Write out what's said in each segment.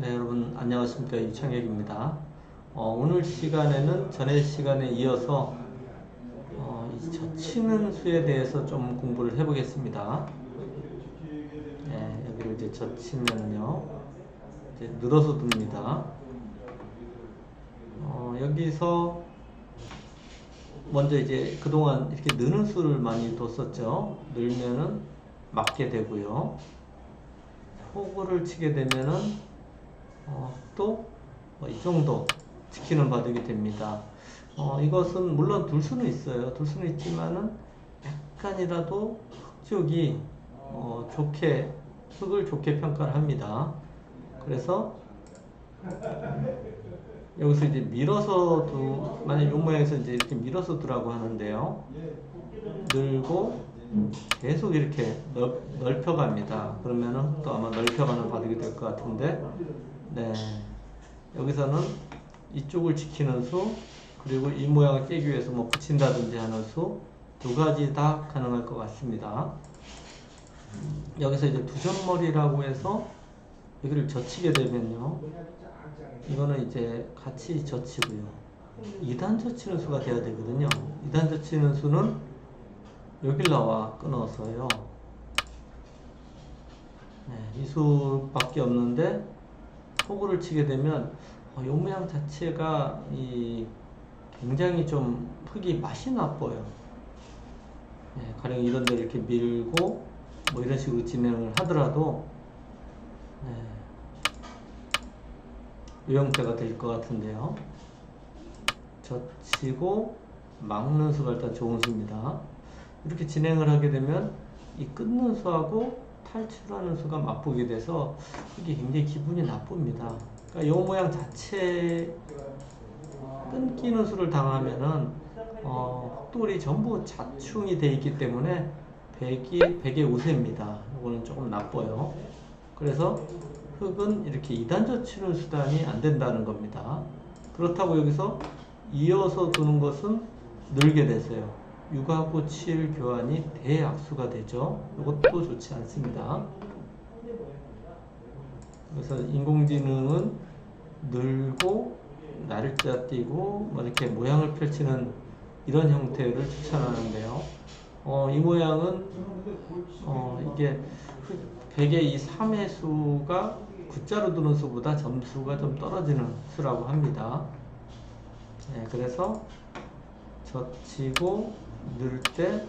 네, 여러분 안녕하십니까 이창혁입니다. 어, 오늘 시간에는 전에 시간에 이어서 어, 이 젖히는 수에 대해서 좀 공부를 해보겠습니다. 네, 여기를 이제 젖히면요, 이제 늘어서 둡니다. 어, 여기서 먼저 이제 그동안 이렇게 느는 수를 많이 뒀었죠. 늘면은 맞게 되고요. 호구를 치게 되면은 어, 또이 정도 지키는 바둑이 됩니다. 어, 이것은 물론 둘 수는 있어요. 둘 수는 있지만은 약간이라도 흑쪽이 어, 좋게 흑을 좋게 평가를 합니다. 그래서 여기서 이제 밀어서 두 만약 이 모양에서 이제 이렇게 밀어서 두라고 하는데요. 늘고 계속 이렇게 넓, 넓혀갑니다. 그러면은 또 아마 넓혀가는 바둑이 될 것 같은데, 네. 여기서는 이쪽을 지키는 수, 그리고 이 모양을 깨기 위해서 뭐 붙인다든지 하는 수, 두 가지 다 가능할 것 같습니다. 여기서 이제 두점머리라고 해서 여기를 젖히게 되면요. 이거는 이제 같이 젖히고요. 2단 젖히는 수가 돼야 되거든요. 2단 젖히는 수는 여길 나와 끊어서요. 네, 이 수밖에 없는데 호구를 치게 되면 어, 요 모양 자체가 이 굉장히 좀 흙이 맛이 나빠요. 네, 가령 이런 데 이렇게 밀고 뭐 이런 식으로 진행을 하더라도 네, 이 형태가 될 것 같은데요. 젖히고 막는 수가 일단 좋은 수입니다. 이렇게 진행을 하게 되면 이 끊는 수하고 탈출하는 수가 맞붙게 돼서 이게 굉장히 기분이 나쁩니다. 그러니까 이 모양 자체 끊기는 수를 당하면은 어, 흑돌이 전부 자충이 돼 있기 때문에 백이 백의 우세입니다. 이거는 조금 나빠요. 그래서 흑은 이렇게 이단저 치는 수단이 안 된다는 겁니다. 그렇다고 여기서 이어서 두는 것은 늘게 되세요. 6하고 7 교환이 대악수가 되죠. 이것도 좋지 않습니다. 그래서 인공지능은 늘고 날짜 띄고 뭐 이렇게 모양을 펼치는 이런 형태를 추천하는데요. 어, 이 모양은 어, 이게 백의 이 3의 수가 구자로 두는 수보다 점수가 좀 떨어지는 수라고 합니다. 네, 그래서 젖히고 늘 때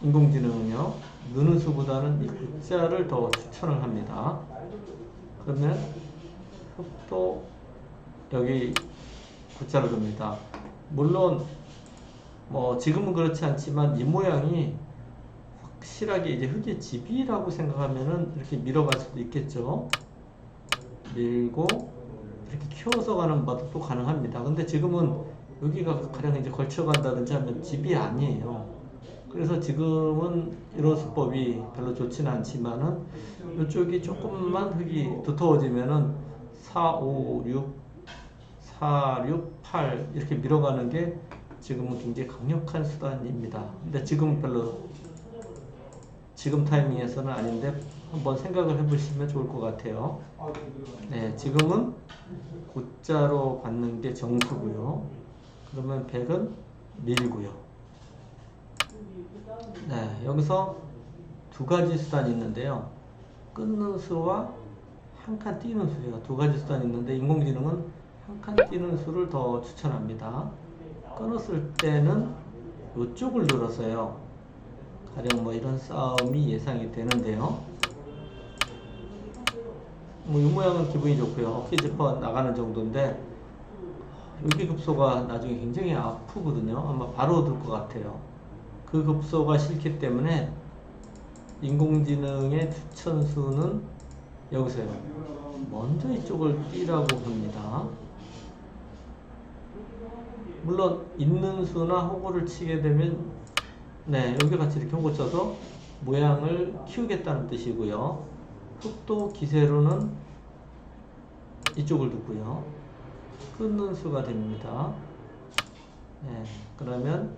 인공지능은요 느는 수보다는 이 구자를 더 추천을 합니다. 그러면 흙도 여기 구자를 둡니다. 물론 뭐 지금은 그렇지 않지만 이 모양이 확실하게 이제 흙의 집이라고 생각하면은 이렇게 밀어갈 수도 있겠죠. 밀고 이렇게 키워서 가는 또 가능합니다. 근데 지금은 여기가 가령 이제 걸쳐간다든지 하면 집이 아니에요. 그래서 지금은 이런 수법이 별로 좋지는 않지만은 이쪽이 조금만 흙이 두터워지면은 4, 5, 6, 4, 6, 8 이렇게 밀어가는 게 지금은 굉장히 강력한 수단입니다. 근데 지금 별로 지금 타이밍에서는 아닌데 한번 생각을 해보시면 좋을 것 같아요. 네, 지금은 곧자로 받는 게 정수고요. 그러면 100은 밀고요. 네, 여기서 두 가지 수단이 있는데요. 끊는 수와 한 칸 뛰는 수예요. 두 가지 수단이 있는데 인공지능은 한 칸 뛰는 수를 더 추천합니다. 끊었을 때는 이쪽을 눌러서요. 가령 뭐 이런 싸움이 예상이 되는데요. 뭐 이 모양은 기분이 좋고요. 어깨 짚어 나가는 정도인데 여기 급소가 나중에 굉장히 아프거든요. 아마 바로 얻을 것 같아요. 그 급소가 싫기 때문에 인공지능의 추천수는 여기서요. 먼저 이쪽을 띄라고 합니다. 물론 있는 수나 호구를 치게 되면 네 여기 같이 이렇게 호구 쳐서 모양을 키우겠다는 뜻이고요. 흑도 기세로는 이쪽을 두고요. 끊는 수가 됩니다. 네, 그러면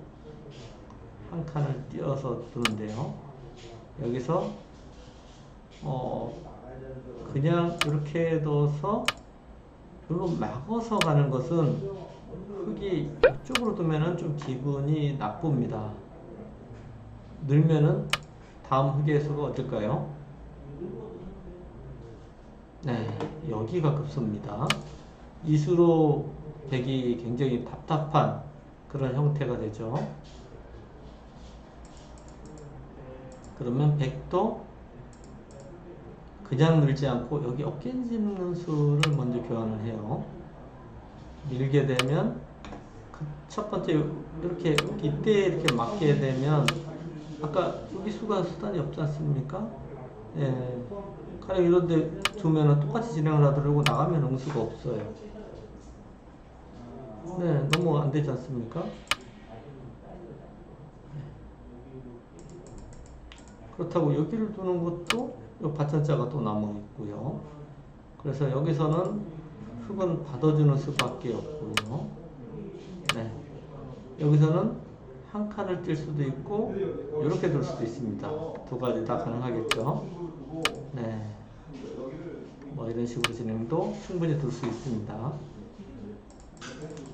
한 칸을 띄어서 두는데요. 여기서 어 그냥 이렇게 둬서 별로 막아서 가는 것은 흙이 이쪽으로 두면은 좀 기분이 나쁩니다. 늘면은 다음 흙의 수가 어떨까요? 네, 여기가 급소입니다. 이수로 백이 굉장히 답답한 그런 형태가 되죠. 그러면 백도 그냥 늘지 않고 여기 어깨 짚는 수를 먼저 교환을 해요. 밀게 되면 그 첫 번째 이렇게 이때 이렇게 맞게 되면 아까 여기 수가 수단이 없지 않습니까? 예. 가령 이런데 두면은 똑같이 진행을 하더라도 나가면 응수가 없어요. 네, 너무 안 되지 않습니까? 그렇다고 여기를 두는 것도 이 받침자가 또 남아 있고요. 그래서 여기서는 흙은 받아주는 수밖에 없고요. 네. 여기서는 한 칸을 뜰 수도 있고 이렇게 둘 수도 있습니다. 두 가지 다 가능하겠죠. 네. 뭐 이런 식으로 진행도 충분히 둘 수 있습니다.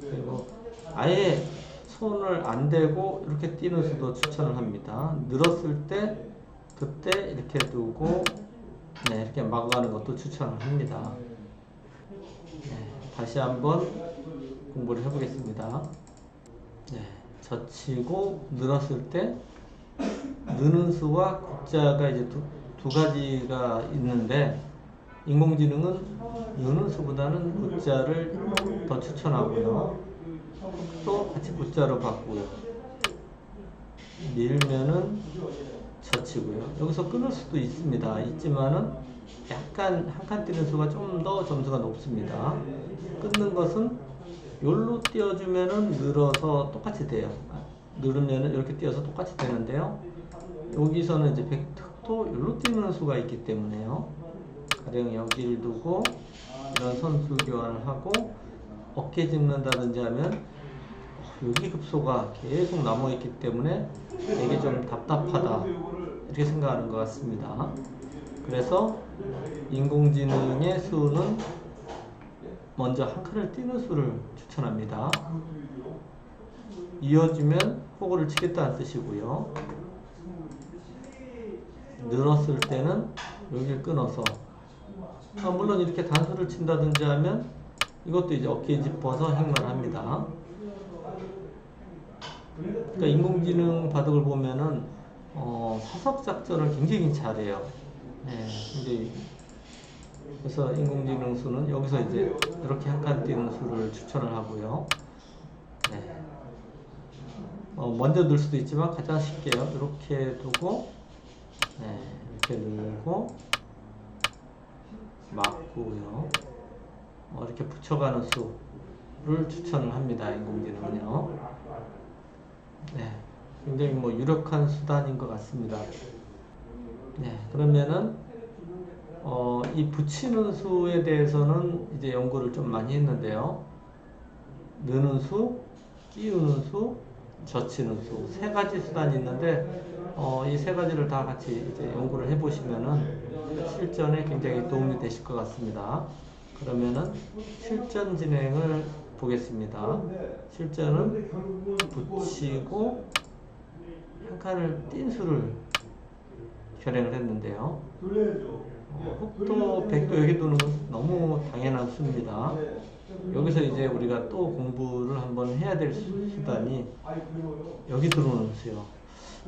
그리고 아예 손을 안 대고 이렇게 뛰는 수도 추천을 합니다. 늘었을 때 그때 이렇게 두고 네, 이렇게 막아가는 것도 추천을 합니다. 네, 다시 한번 공부를 해보겠습니다. 네, 젖히고 늘었을 때 느는 수와 국자가 이제 두, 두 가지가 있는데 인공지능은 느는 수보다는 국자를 더 추천하고요. 또 같이 국자로 바꾸고요. 밀면은 젖히고요. 여기서 끊을 수도 있습니다. 있지만은 약간 한 칸 뛰는 수가 좀 더 점수가 높습니다. 끊는 것은 요로 띄워주면은 늘어서 똑같이 돼요. 누르면은 이렇게 띄어서 똑같이 되는데요. 여기서는 이제 백특도 요로 뛰는 수가 있기 때문에요. 가령 여기를 두고 이런 선수 교환을 하고 어깨 짚는다든지 하면 여기 급소가 계속 남아있기 때문에 이게 좀 답답하다 이렇게 생각하는 것 같습니다. 그래서 인공지능의 수는 먼저 한 칸을 띄는 수를 추천합니다. 이어지면 호구를 치겠다는 뜻이고요. 늘었을 때는 여기를 끊어서 아, 물론 이렇게 단수를 친다든지 하면 이것도 이제 어깨에 짚어서 행만 합니다. 그러니까 인공지능 바둑을 보면은 어, 사석 작전을 굉장히 잘해요. 네, 굉장히 그래서 인공지능 수는 여기서 이제 이렇게 한 칸 띄는 수를 추천을 하고요. 네. 어, 먼저 넣을 수도 있지만 가장 쉽게요. 이렇게 두고 네, 이렇게 늘고 막고요. 어, 이렇게 붙여가는 수를 추천을 합니다. 인공지능은요. 네, 굉장히 뭐 유력한 수단인 것 같습니다. 네, 그러면은 어, 이 붙이는 수에 대해서는 이제 연구를 좀 많이 했는데요. 느는 수, 끼우는 수, 젖히는 수 세 가지 수단이 있는데 어, 이 세 가지를 다 같이 이제 연구를 해보시면은 실전에 굉장히 도움이 되실 것 같습니다. 그러면은 실전 진행을 보겠습니다. 실전은 붙이고 한 칸을 띈 수를 결행을 했는데요. 어, 흑도 백도 여기 두는 건 너무 당연한 수입니다. 여기서 이제 우리가 또 공부를 한번 해야 될 수- 수단이 여기 들어오는 수요.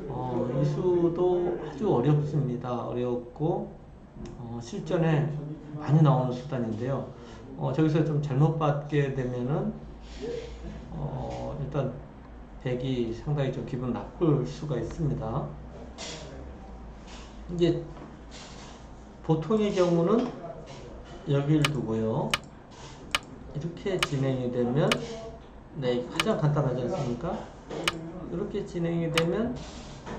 어, 이 수도 아주 어렵습니다. 어렵고 어, 실전에 많이 나오는 수단인데요. 어, 저기서 좀 잘못 받게 되면은 어, 일단 백이 상당히 좀 기분 나쁠 수가 있습니다. 이제 보통의 경우는 여기를 두고요. 이렇게 진행이 되면 네 가장 간단하지 않습니까? 이렇게 진행이 되면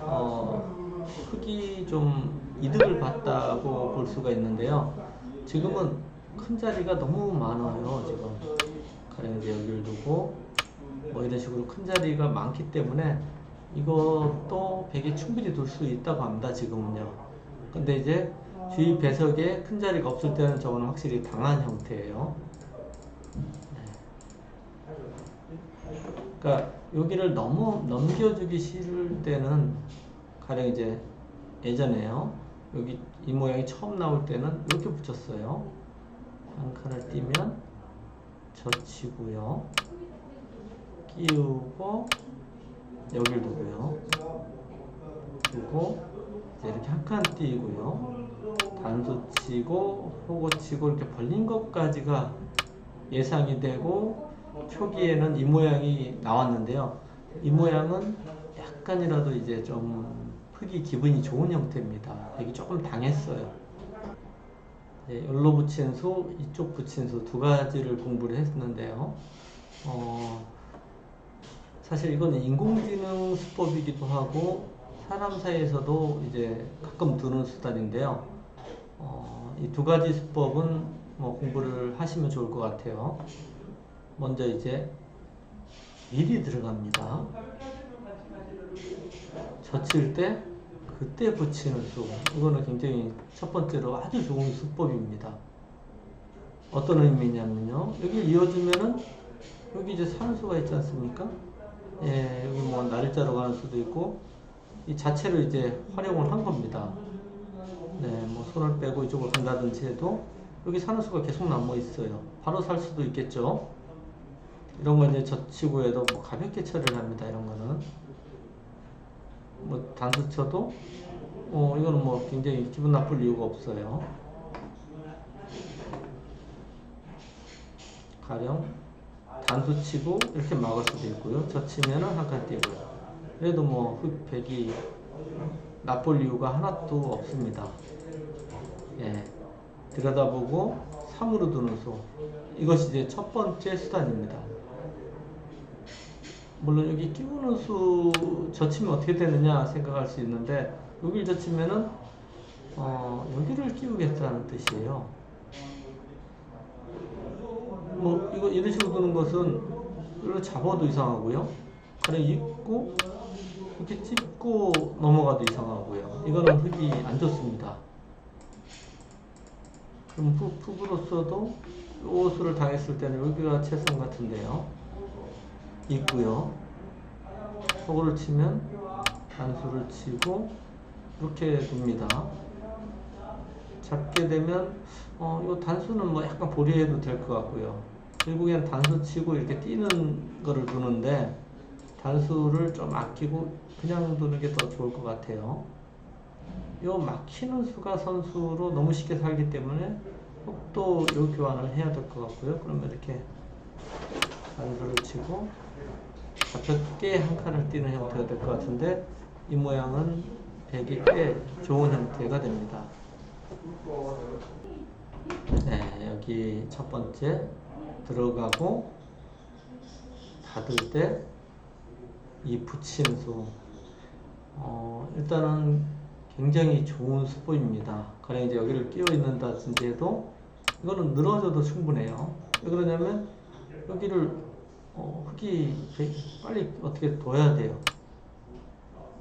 어, 흙이 좀 이득을 봤다고 볼 수가 있는데요. 지금은 큰 자리가 너무 많아요 지금 가령 이제 여기를 두고 뭐 이런 식으로 큰 자리가 많기 때문에 이것도 100이 충분히 둘 수 있다고 합니다 지금은요 근데 이제 주위 배석에 큰 자리가 없을 때는 저거는 확실히 당한 형태예요. 그러니까 여기를 너무 넘겨주기 싫을 때는 가령 이제 예전에요. 여기 이 모양이 처음 나올 때는 이렇게 붙였어요. 한 칸을 띄면 젖히고요. 끼우고 여길 두고요. 두고 이제 이렇게 한 칸 띄고요 단수 치고 호고 치고 이렇게 벌린 것까지가 예상이 되고 초기에는 이 모양이 나왔는데요 이 모양은 약간이라도 이제 좀 흙이 기분이 좋은 형태입니다 여기 조금 당했어요 네, 열로 붙인 수, 이쪽 붙인 수 두 가지를 공부를 했는데요. 어, 사실 이거는 인공지능 수법이기도 하고 사람 사이에서도 이제 가끔 두는 수단인데요. 어, 이 두 가지 수법은 뭐 공부를 하시면 좋을 것 같아요. 먼저 이제 미리 들어갑니다. 젖힐 때 그때 붙이는 수 이거는 굉장히 첫 번째로 아주 좋은 수법입니다. 어떤 의미냐면요. 여기 이어주면은 여기 이제 산수가 있지 않습니까? 예, 여기 뭐 날짜로 가는 수도 있고 이 자체를 이제 활용을 한 겁니다. 네, 뭐 손을 빼고 이쪽으로 간다든지 해도 여기 산수가 계속 남아 있어요. 바로 살 수도 있겠죠. 이런 거 이제 젖히고 해도 뭐 가볍게 처리를 합니다. 이런 거는. 뭐 단수 쳐도 어 이거는 뭐 굉장히 기분 나쁠 이유가 없어요. 가령 단수 치고 이렇게 막을 수도 있고요. 저 치면은 한칸 띄고요. 그래도 뭐 흑백이 나쁠 이유가 하나도 없습니다. 예. 들여다보고 3으로 두는 수. 이것이 이제 첫 번째 수단입니다. 물론 여기 끼우는 수 젖히면 어떻게 되느냐 생각할 수 있는데 여기를 젖히면은 어, 여기를 끼우겠다는 뜻이에요. 뭐 이거 이런 식으로 두는 것은 이걸 잡아도 이상하고요. 그냥 입고 이렇게 찝고 넘어가도 이상하고요. 이거는 흙이 안 좋습니다. 그럼 후, 푸브로서도 요수를 당했을 때는 여기가 최선 같은데요. 있고요. 호구를 치면 단수를 치고 이렇게 둡니다. 잡게 되면 어, 이 단수는 뭐 약간 보류해도 될 것 같고요. 결국엔 단수 치고 이렇게 뛰는 거를 두는데 단수를 좀 아끼고 그냥 두는 게 더 좋을 것 같아요. 요 막히는 수가 선수로 너무 쉽게 살기 때문에 또 요 교환을 해야 될 것 같고요. 그러면 이렇게 단수를 치고 가볍게 한 칸을 띄는 형태가 될 것 같은데 이 모양은 백이 꽤 좋은 형태가 됩니다. 네, 여기 첫 번째 들어가고 닫을 때 이 붙임수 어, 일단은 굉장히 좋은 수법입니다. 그래 이제 여기를 끼워 있는다든지 해도 이거는 늘어져도 충분해요. 왜 그러냐면 여기를 어, 흙이 빨리 어떻게 둬야 돼요.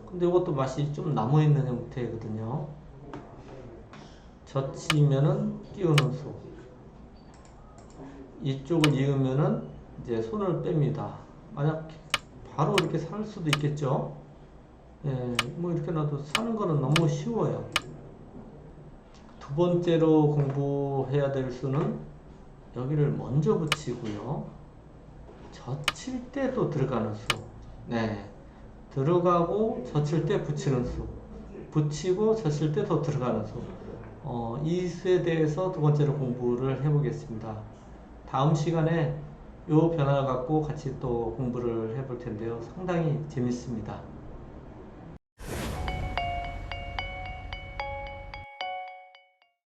근데 이것도 맛이 좀 남아있는 형태거든요. 젖히면은 끼우는 수. 이쪽을 이으면은 이제 손을 뺍니다. 만약 바로 이렇게 살 수도 있겠죠. 예, 뭐 이렇게 놔도 사는 거는 너무 쉬워요. 두 번째로 공부해야 될 수는 여기를 먼저 붙이고요. 젖힐 때도 들어가는 수. 네. 들어가고 젖힐 때 붙이는 수. 붙이고 젖힐 때더 들어가는 수. 어, 이 수에 대해서 두 번째로 공부를 해보겠습니다. 다음 시간에 이 변화를 갖고 같이 또 공부를 해볼 텐데요. 상당히 재밌습니다.